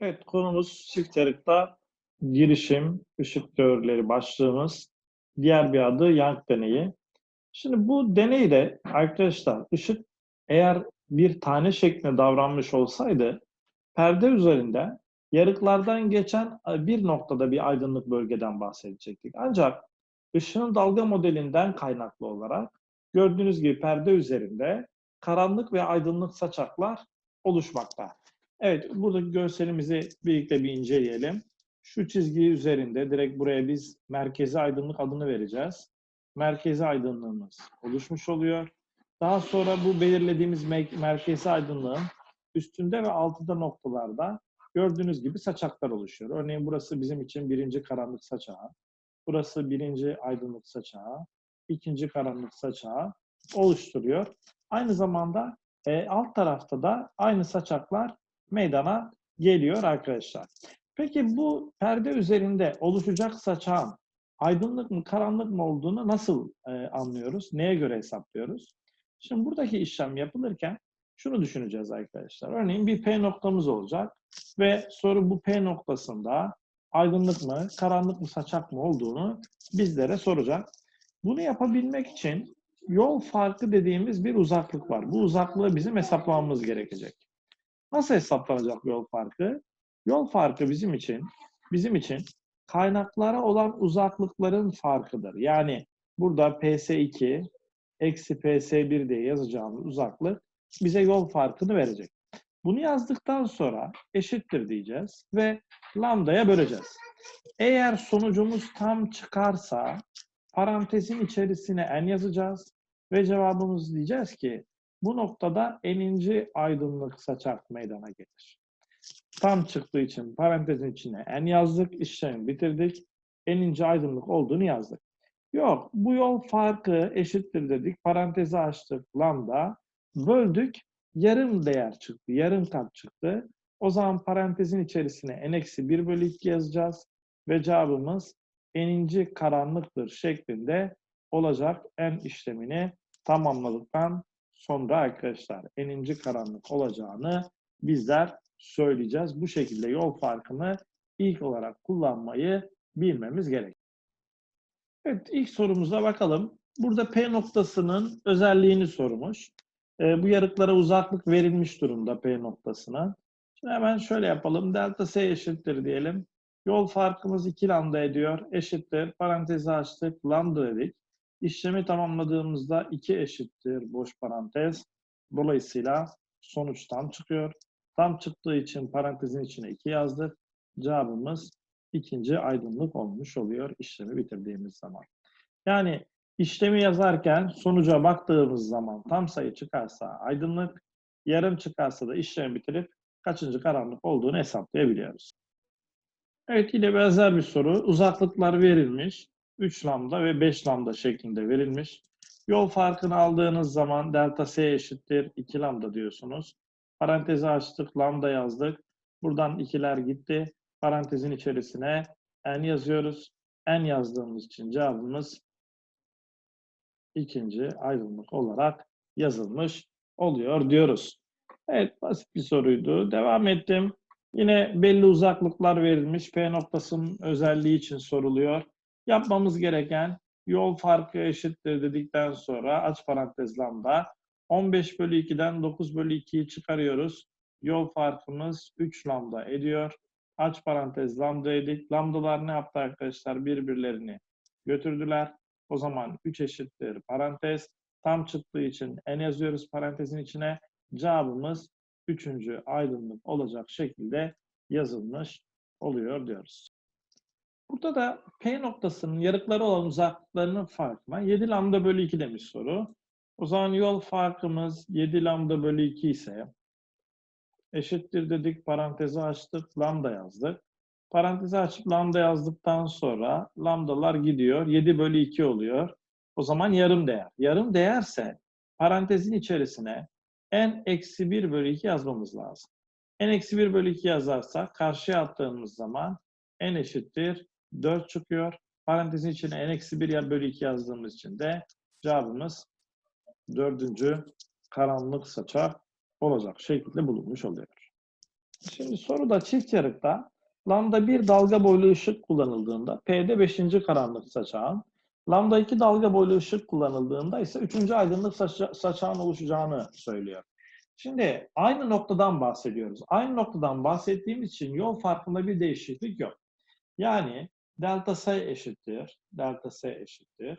Evet, konumuz çift yarıkta girişim, ışık teorileri başlığımız. Diğer bir adı Young deneyi. Şimdi bu deneyde arkadaşlar ışık eğer bir tane şeklinde davranmış olsaydı perde üzerinde yarıklardan geçen bir noktada bir aydınlık bölgeden bahsedecektik. Ancak ışığın dalga modelinden kaynaklı olarak gördüğünüz gibi perde üzerinde karanlık ve aydınlık saçaklar oluşmakta. Evet, buradaki görselimizi birlikte bir inceleyelim. Şu çizgi üzerinde direkt buraya biz merkezi aydınlık adını vereceğiz. Merkezi aydınlığımız oluşmuş oluyor. Daha sonra bu belirlediğimiz merkezi aydınlığın üstünde ve altında noktalarda gördüğünüz gibi saçaklar oluşuyor. Örneğin burası bizim için birinci karanlık saçağı. Burası birinci aydınlık saçağı. ikinci karanlık saçağı oluşturuyor. Aynı zamanda e, alt tarafta da aynı saçaklar meydana geliyor arkadaşlar. Peki bu perde üzerinde oluşacak saçağın aydınlık mı karanlık mı olduğunu nasıl e, anlıyoruz? Neye göre hesaplıyoruz? Şimdi buradaki işlem yapılırken şunu düşüneceğiz arkadaşlar. Örneğin bir P noktamız olacak ve soru bu P noktasında aydınlık mı, karanlık mı, saçak mı olduğunu bizlere soracak. Bunu yapabilmek için yol farkı dediğimiz bir uzaklık var. Bu uzaklığı bizim hesaplamamız gerekecek. Nasıl hesaplanacak yol farkı? Yol farkı bizim için bizim için kaynaklara olan uzaklıkların farkıdır. Yani burada PS2 eksi PS1 diye yazacağımız uzaklık bize yol farkını verecek. Bunu yazdıktan sonra eşittir diyeceğiz ve lambdaya böleceğiz. Eğer sonucumuz tam çıkarsa parantezin içerisine n yazacağız ve cevabımız diyeceğiz ki bu noktada eninci aydınlık saçak meydana gelir. Tam çıktığı için parantezin içine en yazdık, işlemi bitirdik. Eninci aydınlık olduğunu yazdık. Yok, bu yol farkı eşittir dedik. Parantezi açtık, lambda. Böldük, yarım değer çıktı, yarım kat çıktı. O zaman parantezin içerisine n-1 bölü 2 yazacağız. Ve cevabımız eninci karanlıktır şeklinde olacak en işlemini tamamladıktan sonra arkadaşlar eninci karanlık olacağını bizler söyleyeceğiz. Bu şekilde yol farkını ilk olarak kullanmayı bilmemiz gerek. Evet ilk sorumuza bakalım. Burada P noktasının özelliğini sormuş. E, bu yarıklara uzaklık verilmiş durumda P noktasına. Şimdi hemen şöyle yapalım. Delta S eşittir diyelim. Yol farkımız 2 lambda ediyor. Eşittir. Parantezi açtık. Lambda dedik. İşlemi tamamladığımızda 2 eşittir boş parantez. Dolayısıyla sonuç tam çıkıyor. Tam çıktığı için parantezin içine 2 yazdık. Cevabımız ikinci aydınlık olmuş oluyor işlemi bitirdiğimiz zaman. Yani işlemi yazarken sonuca baktığımız zaman tam sayı çıkarsa aydınlık, yarım çıkarsa da işlemi bitirip kaçıncı karanlık olduğunu hesaplayabiliyoruz. Evet yine benzer bir soru. Uzaklıklar verilmiş. 3 lambda ve 5 lambda şeklinde verilmiş. Yol farkını aldığınız zaman delta S eşittir 2 lambda diyorsunuz. Parantezi açtık, lambda yazdık. Buradan ikiler gitti. Parantezin içerisine n yazıyoruz. n yazdığımız için cevabımız ikinci aydınlık olarak yazılmış oluyor diyoruz. Evet basit bir soruydu. Devam ettim. Yine belli uzaklıklar verilmiş. P noktasının özelliği için soruluyor. Yapmamız gereken yol farkı eşittir dedikten sonra aç parantez lambda 15 bölü 2'den 9 bölü 2'yi çıkarıyoruz. Yol farkımız 3 lambda ediyor. Aç parantez lambda edik. Lambdalar ne yaptı arkadaşlar? Birbirlerini götürdüler. O zaman 3 eşittir parantez. Tam çıktığı için n yazıyoruz parantezin içine. Cevabımız 3. aydınlık olacak şekilde yazılmış oluyor diyoruz. Burada da P noktasının yarıkları olan uzaklıklarının farkına 7 lambda bölü 2 demiş soru. O zaman yol farkımız 7 lambda bölü 2 ise eşittir dedik, parantezi açtık, lambda yazdık. Parantezi açıp lambda yazdıktan sonra lambdalar gidiyor, 7 bölü 2 oluyor. O zaman yarım değer. Yarım değerse parantezin içerisine n eksi 1 bölü 2 yazmamız lazım. n eksi 1 bölü 2 yazarsak karşıya attığımız zaman n eşittir 4 çıkıyor. Parantezin içine n eksi 1 bölü 2 yazdığımız için de cevabımız dördüncü karanlık saça olacak şekilde bulunmuş oluyor. Şimdi soruda çift yarıkta lambda 1 dalga boylu ışık kullanıldığında P'de 5. karanlık saçağın, lambda 2 dalga boylu ışık kullanıldığında ise 3. aydınlık saça- saçağın oluşacağını söylüyor. Şimdi aynı noktadan bahsediyoruz. Aynı noktadan bahsettiğimiz için yol farkında bir değişiklik yok. Yani delta S eşittir, delta S eşittir.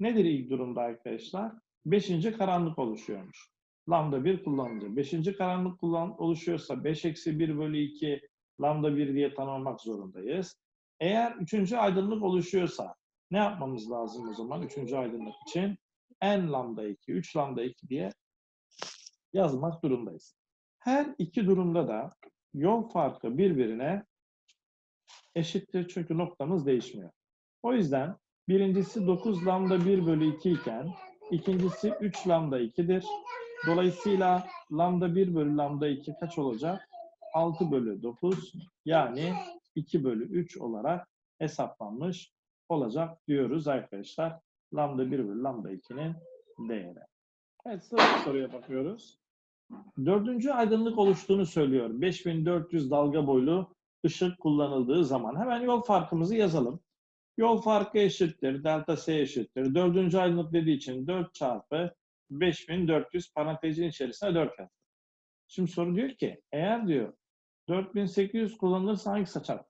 Nedir ilk durumda arkadaşlar? 5. karanlık oluşuyormuş. Lambda 1 kullanılacak. 5. karanlık kullan oluşuyorsa 5 eksi 1 bölü 2 lambda 1 diye tanımlamak zorundayız. Eğer 3. aydınlık oluşuyorsa ne yapmamız lazım o zaman 3. aydınlık için? n lambda 2, 3 lambda 2 diye yazmak durumdayız. Her iki durumda da yol farkı birbirine eşittir çünkü noktamız değişmiyor. O yüzden birincisi 9 lambda 1 bölü 2 iken ikincisi 3 lambda 2'dir. Dolayısıyla lambda 1 bölü lambda 2 kaç olacak? 6 bölü 9 yani 2 bölü 3 olarak hesaplanmış olacak diyoruz arkadaşlar. Lambda 1 bölü lambda 2'nin değeri. Evet sıradaki soruya bakıyoruz. Dördüncü aydınlık oluştuğunu söylüyor. 5400 dalga boylu ışık kullanıldığı zaman. Hemen yol farkımızı yazalım. Yol farkı eşittir. Delta S eşittir. Dördüncü aydınlık dediği için 4 çarpı 5400 parantezin içerisine 4 yazdım. Şimdi soru diyor ki eğer diyor 4800 kullanılırsa hangi saçak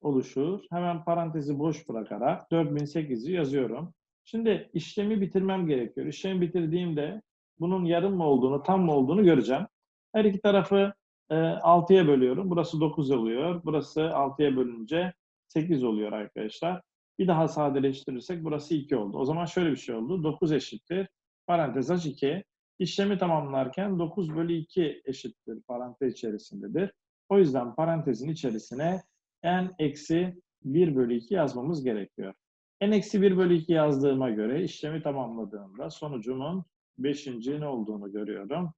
oluşur? Hemen parantezi boş bırakarak 4800'ü yazıyorum. Şimdi işlemi bitirmem gerekiyor. İşlemi bitirdiğimde bunun yarım mı olduğunu, tam mı olduğunu göreceğim. Her iki tarafı e, 6'ya bölüyorum. Burası 9 oluyor. Burası 6'ya bölünce 8 oluyor arkadaşlar. Bir daha sadeleştirirsek burası 2 oldu. O zaman şöyle bir şey oldu. 9 eşittir. Parantez aç 2. İşlemi tamamlarken 9 bölü 2 eşittir. Parantez içerisindedir. O yüzden parantezin içerisine n eksi 1 bölü 2 yazmamız gerekiyor. n eksi 1 bölü 2 yazdığıma göre işlemi tamamladığımda sonucumun 5. ne olduğunu görüyorum.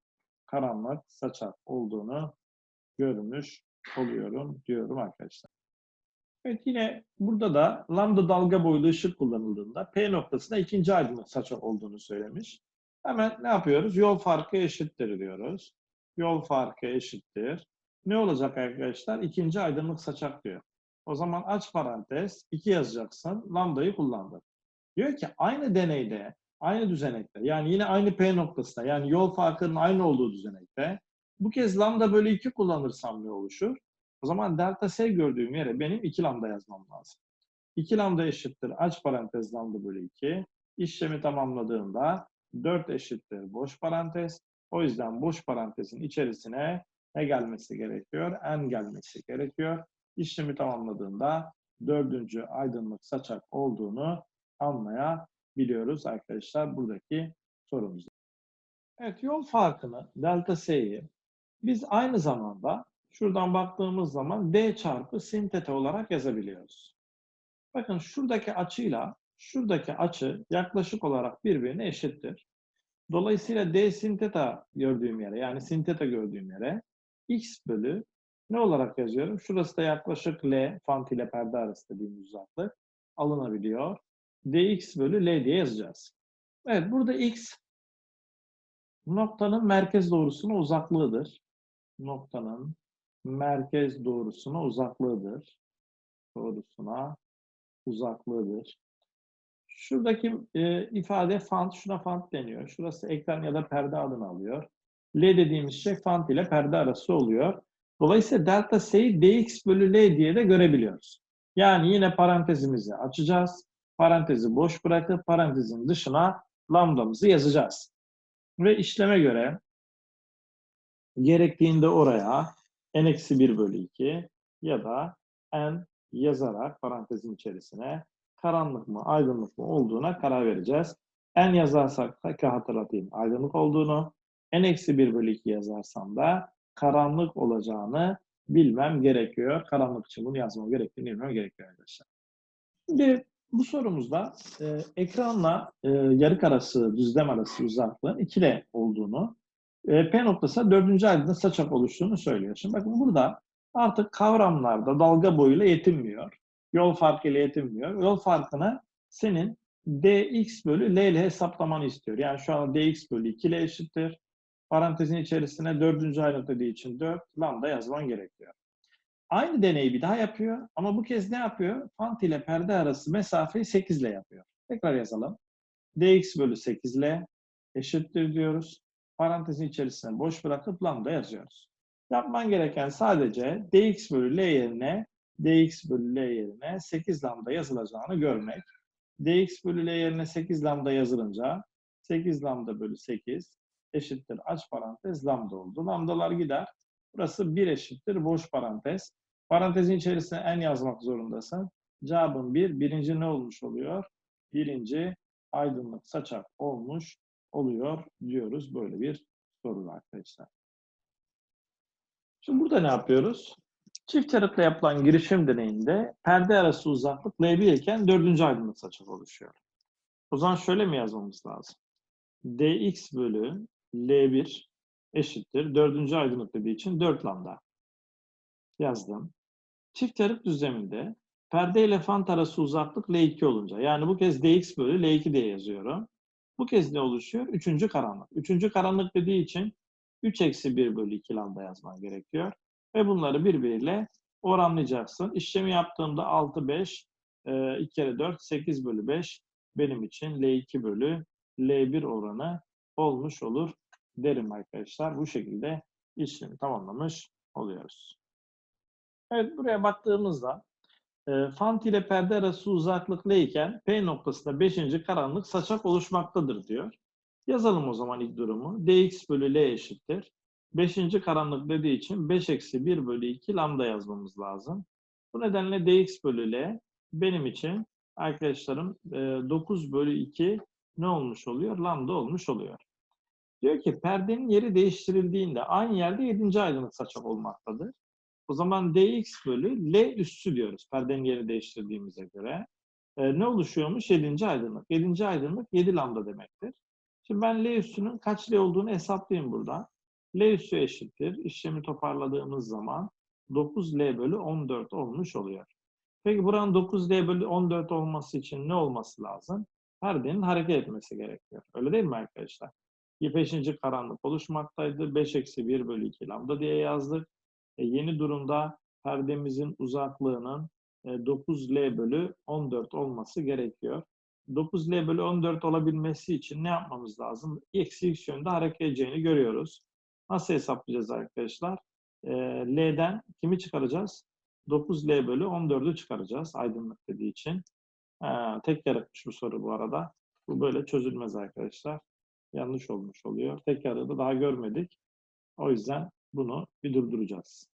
Karanlık saçak olduğunu görmüş oluyorum diyorum arkadaşlar. Evet yine burada da lambda dalga boylu ışık kullanıldığında P noktasında ikinci aydınlık saçak olduğunu söylemiş. Hemen ne yapıyoruz? Yol farkı eşittir diyoruz. Yol farkı eşittir. Ne olacak arkadaşlar? İkinci aydınlık saçak diyor. O zaman aç parantez 2 yazacaksın. Lambdayı kullandın. Diyor ki aynı deneyde, aynı düzenekte yani yine aynı P noktasında yani yol farkının aynı olduğu düzenekte bu kez lambda bölü 2 kullanırsam ne oluşur? O zaman delta S gördüğüm yere benim 2 lambda yazmam lazım. 2 lambda eşittir aç parantez lambda bölü 2. İşlemi tamamladığımda 4 eşittir boş parantez. O yüzden boş parantezin içerisine ne gelmesi gerekiyor? N gelmesi gerekiyor. İşlemi tamamladığında dördüncü aydınlık saçak olduğunu anlayabiliyoruz arkadaşlar buradaki sorumuzda. Evet yol farkını delta S'yi biz aynı zamanda şuradan baktığımız zaman D çarpı sin theta olarak yazabiliyoruz. Bakın şuradaki açıyla şuradaki açı yaklaşık olarak birbirine eşittir. Dolayısıyla D sin theta gördüğüm yere yani sin theta gördüğüm yere x bölü ne olarak yazıyorum? Şurası da yaklaşık L, fant ile perde arası dediğimiz uzaklık alınabiliyor. dx bölü L diye yazacağız. Evet burada x noktanın merkez doğrusuna uzaklığıdır. Noktanın merkez doğrusuna uzaklığıdır. Doğrusuna uzaklığıdır. Şuradaki e, ifade fant, şuna fant deniyor. Şurası ekran ya da perde adını alıyor. L dediğimiz şey fant ile perde arası oluyor. Dolayısıyla delta S'yi dx bölü L diye de görebiliyoruz. Yani yine parantezimizi açacağız. Parantezi boş bırakıp parantezin dışına lambdamızı yazacağız. Ve işleme göre gerektiğinde oraya n-1 bölü 2 ya da n yazarak parantezin içerisine karanlık mı aydınlık mı olduğuna karar vereceğiz. n yazarsak hatırlatayım aydınlık olduğunu, n-1 bölü 2 yazarsam da karanlık olacağını bilmem gerekiyor. Karanlık için bunu yazmam gerektiğini bilmem gerekiyor arkadaşlar. Şimdi bu sorumuzda e, ekranla e, yarık arası, düzlem arası uzaklığın 2 olduğunu, e, P noktası dördüncü aydınlık saçak oluştuğunu söylüyor. Şimdi bakın burada artık kavramlarda dalga boyuyla yetinmiyor. Yol farkıyla yetinmiyor. Yol farkını senin dx bölü l ile hesaplamanı istiyor. Yani şu an dx bölü 2 ile eşittir. Parantezin içerisine dördüncü ayrıntı dediği için 4 lambda yazman gerekiyor. Aynı deneyi bir daha yapıyor ama bu kez ne yapıyor? Fant ile perde arası mesafeyi 8 ile yapıyor. Tekrar yazalım. dx bölü 8 ile eşittir diyoruz. Parantezin içerisine boş bırakıp lambda yazıyoruz. Yapman gereken sadece dx bölü l yerine dx bölü l yerine 8 lambda yazılacağını görmek. dx bölü l yerine 8 lambda yazılınca 8 lambda bölü 8 eşittir aç parantez lambda oldu. Lambdalar gider. Burası 1 eşittir boş parantez. Parantezin içerisine en yazmak zorundasın. Cevabın 1. Birinci ne olmuş oluyor? Birinci aydınlık saçak olmuş oluyor diyoruz. Böyle bir soru arkadaşlar. Şimdi burada ne yapıyoruz? Çift yarıkla yapılan girişim deneyinde perde arası uzaklık L1 iken dördüncü aydınlık saçak oluşuyor. O zaman şöyle mi yazmamız lazım? dx bölü L1 eşittir. Dördüncü aydınlık dediği için 4 lambda. Yazdım. Çift yarık düzleminde perde ile fant arası uzaklık L2 olunca yani bu kez dx bölü L2 diye yazıyorum. Bu kez ne oluşuyor? Üçüncü karanlık. Üçüncü karanlık dediği için 3 eksi 1 bölü 2 lambda yazman gerekiyor. Ve bunları birbiriyle oranlayacaksın. İşlemi yaptığımda 6, 5, 2 kere 4, 8 bölü 5 benim için L2 bölü L1 oranı olmuş olur derim arkadaşlar. Bu şekilde işlemi tamamlamış oluyoruz. Evet buraya baktığımızda e, fant ile perde arası uzaklık L iken P noktasında 5. karanlık saçak oluşmaktadır diyor. Yazalım o zaman ilk durumu. dx bölü L eşittir. 5. karanlık dediği için 5 eksi 1 bölü 2 lambda yazmamız lazım. Bu nedenle dx bölü L benim için arkadaşlarım 9 bölü 2 ne olmuş oluyor? Lambda olmuş oluyor. Diyor ki perdenin yeri değiştirildiğinde aynı yerde 7. aydınlık saçak olmaktadır. O zaman dx bölü l üssü diyoruz perdenin yeri değiştirdiğimize göre. E, ne oluşuyormuş? 7. aydınlık. 7. aydınlık 7 lambda demektir. Şimdi ben L üssünün kaç L olduğunu hesaplayayım burada. L üssü eşittir. İşlemi toparladığımız zaman 9L bölü 14 olmuş oluyor. Peki buranın 9L bölü 14 olması için ne olması lazım? Perdenin hareket etmesi gerekiyor. Öyle değil mi arkadaşlar? 5. karanlık oluşmaktaydı. 5 eksi 1 bölü 2 lambda diye yazdık. E, yeni durumda perdemizin uzaklığının e, 9L bölü 14 olması gerekiyor. 9L bölü 14 olabilmesi için ne yapmamız lazım? Eksi x yönde hareket edeceğini görüyoruz. Nasıl hesaplayacağız arkadaşlar? E, L'den kimi çıkaracağız? 9L bölü 14'ü çıkaracağız aydınlık dediği için. Ha, tek yarıkmış bu soru bu arada. Bu böyle çözülmez arkadaşlar. Yanlış olmuş oluyor. Tek yarığı da daha görmedik. O yüzden bunu bir durduracağız.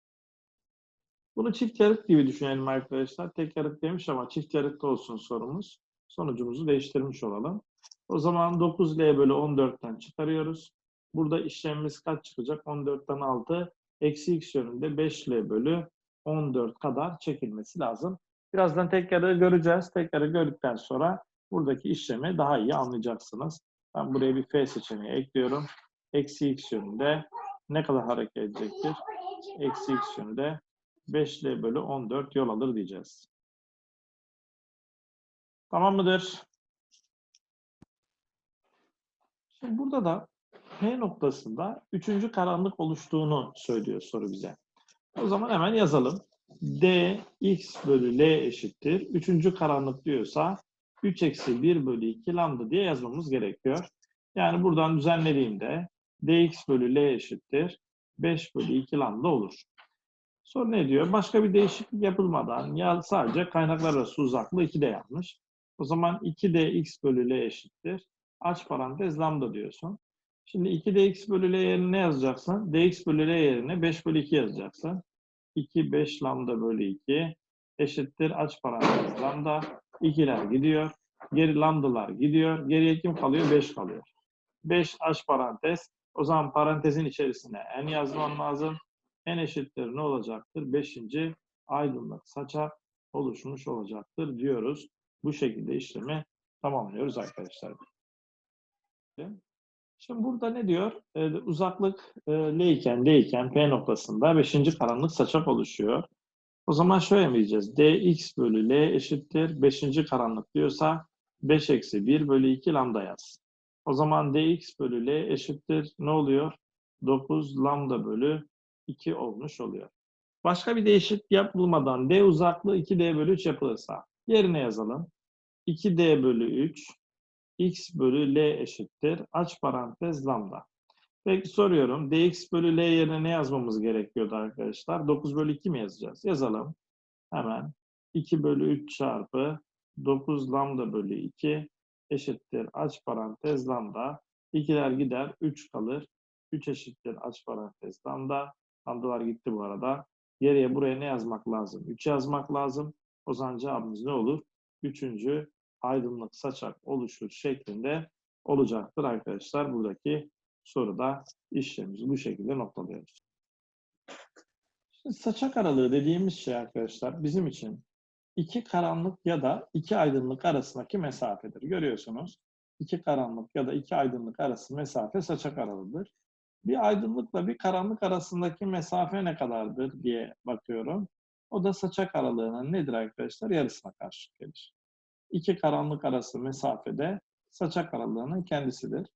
Bunu çift yarık gibi düşünelim arkadaşlar. Tek yarık demiş ama çift yarıkta olsun sorumuz. Sonucumuzu değiştirmiş olalım. O zaman 9L bölü 14'ten çıkarıyoruz. Burada işlemimiz kaç çıkacak? 14'ten 6. Eksi x yönünde 5L bölü 14 kadar çekilmesi lazım. Birazdan tek yarığı göreceğiz. Tek yarığı gördükten sonra buradaki işlemi daha iyi anlayacaksınız. Ben buraya bir F seçeneği ekliyorum. Eksi x yönünde ne kadar hareket edecektir? Eksi x yönünde 5L bölü 14 yol alır diyeceğiz. Tamam mıdır? Şimdi burada da P noktasında üçüncü karanlık oluştuğunu söylüyor soru bize. O zaman hemen yazalım. D x bölü L eşittir. Üçüncü karanlık diyorsa 3 eksi 1 bölü 2 lambda diye yazmamız gerekiyor. Yani buradan düzenlediğimde dx bölü L eşittir. 5 bölü 2 lambda olur. Sonra ne diyor? Başka bir değişiklik yapılmadan ya sadece kaynaklar arası uzaklığı 2 de yapmış. O zaman 2dx bölü L eşittir. Aç parantez lambda diyorsun. Şimdi 2dx bölü L yerine ne yazacaksın? dx bölü L yerine 5 bölü 2 yazacaksın. 2, 5 lambda bölü 2 eşittir. Aç parantez lambda. 2'ler gidiyor. Geri lambdalar gidiyor. Geriye kim kalıyor? 5 kalıyor. 5 aç parantez. O zaman parantezin içerisine n yazmam lazım. n eşittir ne olacaktır? 5. aydınlık saça oluşmuş olacaktır diyoruz. Bu şekilde işlemi tamamlıyoruz arkadaşlar. Şimdi burada ne diyor? Ee, uzaklık e, L iken, D iken P noktasında 5. karanlık saçak oluşuyor. O zaman şöyle mi diyeceğiz? dx bölü L eşittir 5. karanlık diyorsa 5 eksi 1 bölü 2 lambda yaz. O zaman dx bölü L eşittir ne oluyor? 9 lambda bölü 2 olmuş oluyor. Başka bir değişiklik yapılmadan d uzaklığı 2d bölü 3 yapılırsa yerine yazalım. 2d bölü 3 x bölü l eşittir. Aç parantez lambda. Peki soruyorum. dx bölü l yerine ne yazmamız gerekiyordu arkadaşlar? 9 bölü 2 mi yazacağız? Yazalım. Hemen 2 bölü 3 çarpı 9 lambda bölü 2 eşittir. Aç parantez lambda. 2'ler gider. 3 kalır. 3 eşittir. Aç parantez lambda. Lambdalar gitti bu arada. Geriye buraya ne yazmak lazım? 3 yazmak lazım. O zaman cevabımız ne olur? Üçüncü aydınlık saçak oluşur şeklinde olacaktır arkadaşlar. Buradaki soruda işlemimizi bu şekilde noktalıyoruz. Şimdi saçak aralığı dediğimiz şey arkadaşlar bizim için iki karanlık ya da iki aydınlık arasındaki mesafedir. Görüyorsunuz. iki karanlık ya da iki aydınlık arası mesafe saçak aralığıdır. Bir aydınlıkla bir karanlık arasındaki mesafe ne kadardır diye bakıyorum. O da saçak aralığının nedir arkadaşlar? Yarısına karşı gelir. İki karanlık arası mesafede saçak aralığının kendisidir.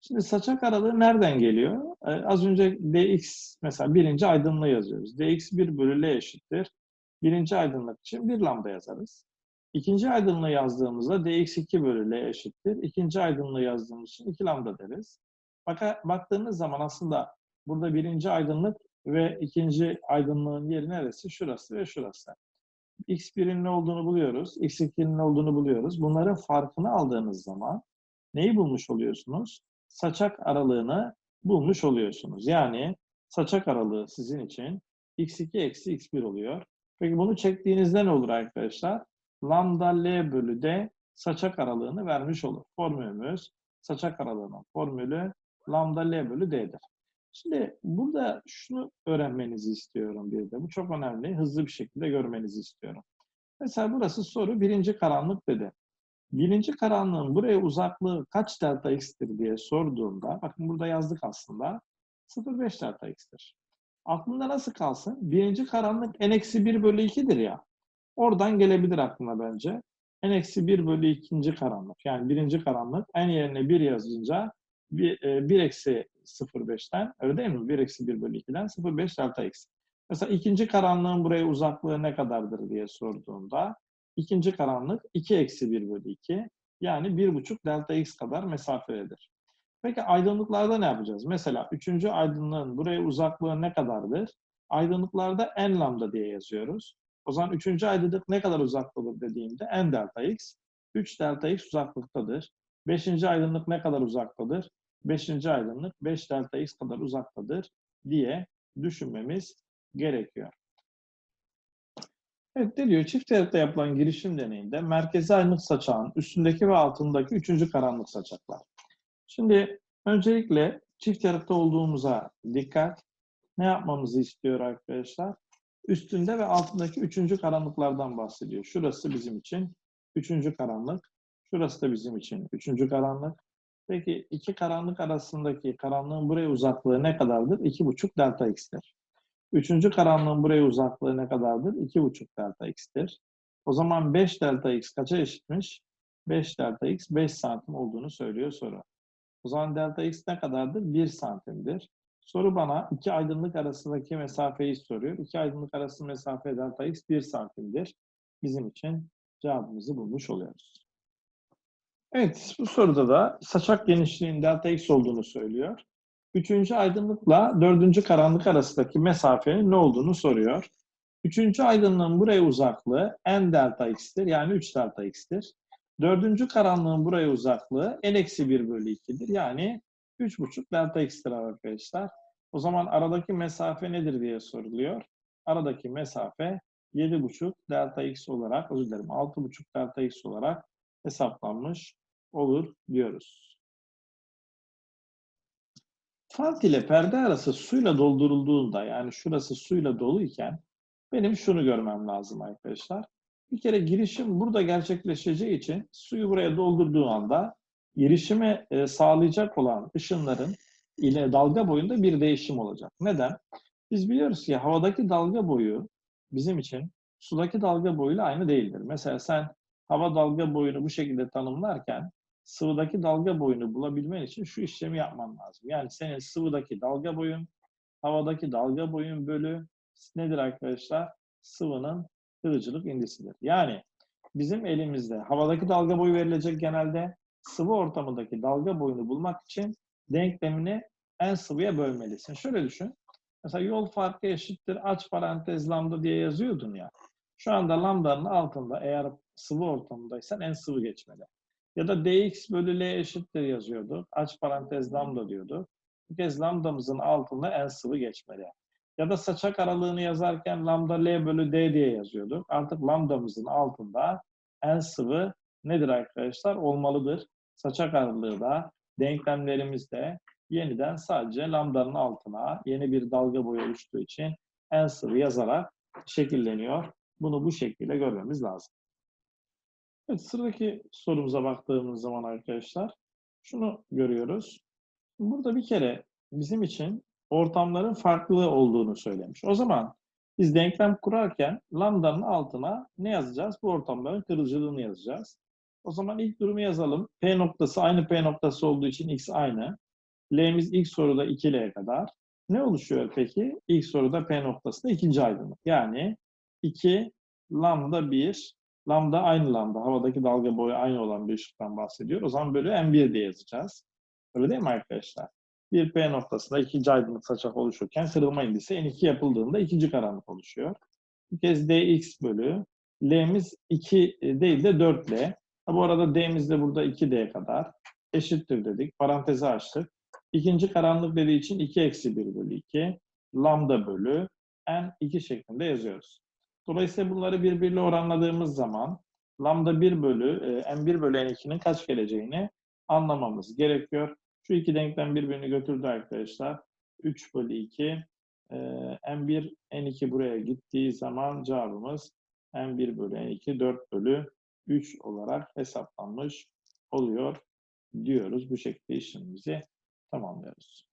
Şimdi saçak aralığı nereden geliyor? Ee, az önce dx mesela birinci aydınlığı yazıyoruz. dx 1 bölü l eşittir. Birinci aydınlık için 1 lambda yazarız. İkinci aydınlığı yazdığımızda dx 2 bölü l eşittir. İkinci aydınlığı yazdığımız için 2 lambda deriz. Bak, baktığınız zaman aslında burada birinci aydınlık ve ikinci aydınlığın yeri neresi? Şurası ve şurası. x1'in ne olduğunu buluyoruz. x2'nin ne olduğunu buluyoruz. Bunların farkını aldığınız zaman neyi bulmuş oluyorsunuz? Saçak aralığını bulmuş oluyorsunuz. Yani saçak aralığı sizin için x2 eksi x1 oluyor. Peki bunu çektiğinizde ne olur arkadaşlar? Lambda L bölü D saçak aralığını vermiş olur. Formülümüz saçak aralığının formülü lambda L bölü D'dir. Şimdi burada şunu öğrenmenizi istiyorum bir de. Bu çok önemli. Hızlı bir şekilde görmenizi istiyorum. Mesela burası soru birinci karanlık dedi. Birinci karanlığın buraya uzaklığı kaç delta x'tir diye sorduğumda, bakın burada yazdık aslında, 0,5 delta x'tir. Aklında nasıl kalsın? Birinci karanlık n-1 bölü 2'dir ya. Oradan gelebilir aklına bence. n-1 bölü ikinci karanlık. Yani birinci karanlık n yerine 1 yazınca 1, 1 eksi 0,5'ten öyle değil mi? 1 eksi 1 bölü 2'den 0,5 delta x. Mesela ikinci karanlığın buraya uzaklığı ne kadardır diye sorduğumda ikinci karanlık 2 eksi 1 bölü 2 yani 1,5 delta x kadar mesafededir. Peki aydınlıklarda ne yapacağız? Mesela üçüncü aydınlığın buraya uzaklığı ne kadardır? Aydınlıklarda n lambda diye yazıyoruz. O zaman üçüncü aydınlık ne kadar uzaktadır dediğimde n delta x. 3 delta x uzaklıktadır. Beşinci aydınlık ne kadar uzaktadır? Beşinci aydınlık 5 delta x kadar uzaktadır diye düşünmemiz gerekiyor. Evet ne diyor? Çift yarıkta yapılan girişim deneyinde merkezi aydınlık saçağın üstündeki ve altındaki üçüncü karanlık saçaklar. Şimdi öncelikle çift yarıkta olduğumuza dikkat. Ne yapmamızı istiyor arkadaşlar? Üstünde ve altındaki üçüncü karanlıklardan bahsediyor. Şurası bizim için üçüncü karanlık. Şurası da bizim için üçüncü karanlık. Peki iki karanlık arasındaki karanlığın buraya uzaklığı ne kadardır? 2,5 delta x'tir. Üçüncü karanlığın buraya uzaklığı ne kadardır? 2,5 delta x'tir. O zaman 5 delta x kaça eşitmiş? 5 delta x 5 santim olduğunu söylüyor soru. O zaman delta x ne kadardır? 1 santimdir. Soru bana iki aydınlık arasındaki mesafeyi soruyor. İki aydınlık arasındaki mesafe delta x 1 santimdir. Bizim için cevabımızı bulmuş oluyoruz. Evet, bu soruda da saçak genişliğinin delta x olduğunu söylüyor. Üçüncü aydınlıkla dördüncü karanlık arasındaki mesafenin ne olduğunu soruyor. Üçüncü aydınlığın buraya uzaklığı n delta x'tir. Yani 3 delta x'tir. Dördüncü karanlığın buraya uzaklığı n-1 bölü 2'dir. Yani 3,5 delta x'tir arkadaşlar. O zaman aradaki mesafe nedir diye soruluyor. Aradaki mesafe 7,5 delta x olarak, özür dilerim 6,5 delta x olarak hesaplanmış olur diyoruz. Falt ile perde arası suyla doldurulduğunda yani şurası suyla doluyken benim şunu görmem lazım arkadaşlar. Bir kere girişim burada gerçekleşeceği için suyu buraya doldurduğu anda girişimi e, sağlayacak olan ışınların ile dalga boyunda bir değişim olacak. Neden? Biz biliyoruz ki havadaki dalga boyu bizim için sudaki dalga boyuyla aynı değildir. Mesela sen hava dalga boyunu bu şekilde tanımlarken sıvıdaki dalga boyunu bulabilmen için şu işlemi yapman lazım. Yani senin sıvıdaki dalga boyun, havadaki dalga boyun bölü nedir arkadaşlar? Sıvının kırıcılık indisidir. Yani bizim elimizde havadaki dalga boyu verilecek genelde sıvı ortamındaki dalga boyunu bulmak için denklemini en sıvıya bölmelisin. Şöyle düşün. Mesela yol farkı eşittir aç parantez lambda diye yazıyordun ya. Şu anda lambdanın altında eğer sıvı ortamındaysan en sıvı geçmeli. Ya da dx bölü l eşittir yazıyordu. Aç parantez lambda diyordu. Bu kez lambdamızın altında en sıvı geçmeli. Ya da saçak aralığını yazarken lambda l bölü d diye yazıyorduk. Artık lambdamızın altında en sıvı nedir arkadaşlar? Olmalıdır. Saçak aralığı da denklemlerimizde yeniden sadece lambdanın altına yeni bir dalga boyu oluştuğu için en sıvı yazarak şekilleniyor. Bunu bu şekilde görmemiz lazım. Evet, sıradaki sorumuza baktığımız zaman arkadaşlar şunu görüyoruz. Burada bir kere bizim için ortamların farklı olduğunu söylemiş. O zaman biz denklem kurarken lambdanın altına ne yazacağız? Bu ortamların kırıcılığını yazacağız. O zaman ilk durumu yazalım. P noktası aynı P noktası olduğu için x aynı. L'miz ilk soruda 2L kadar. Ne oluşuyor peki? İlk soruda P noktasında ikinci aydınlık. Yani 2 lambda 1 lambda aynı lambda. Havadaki dalga boyu aynı olan bir ışıktan bahsediyor. O zaman bölü M1 diye yazacağız. Öyle değil mi arkadaşlar? Bir P noktasında ikinci aydınlık saçak oluşurken kırılma indisi N2 yapıldığında ikinci karanlık oluşuyor. Bir kez dx bölü L'miz 2 değil de 4L. Ha, bu arada D'miz de burada 2D kadar eşittir dedik. Parantezi açtık. İkinci karanlık dediği için 2 eksi 1 bölü 2 lambda bölü n 2 şeklinde yazıyoruz. Dolayısıyla bunları birbiriyle oranladığımız zaman lambda 1 bölü e, n1 bölü n2'nin kaç geleceğini anlamamız gerekiyor. Şu iki denklem birbirini götürdü arkadaşlar. 3 bölü 2 e, n1 n2 buraya gittiği zaman cevabımız n1 bölü n2 4 bölü 3 olarak hesaplanmış oluyor diyoruz. Bu şekilde işlemimizi tamamlıyoruz.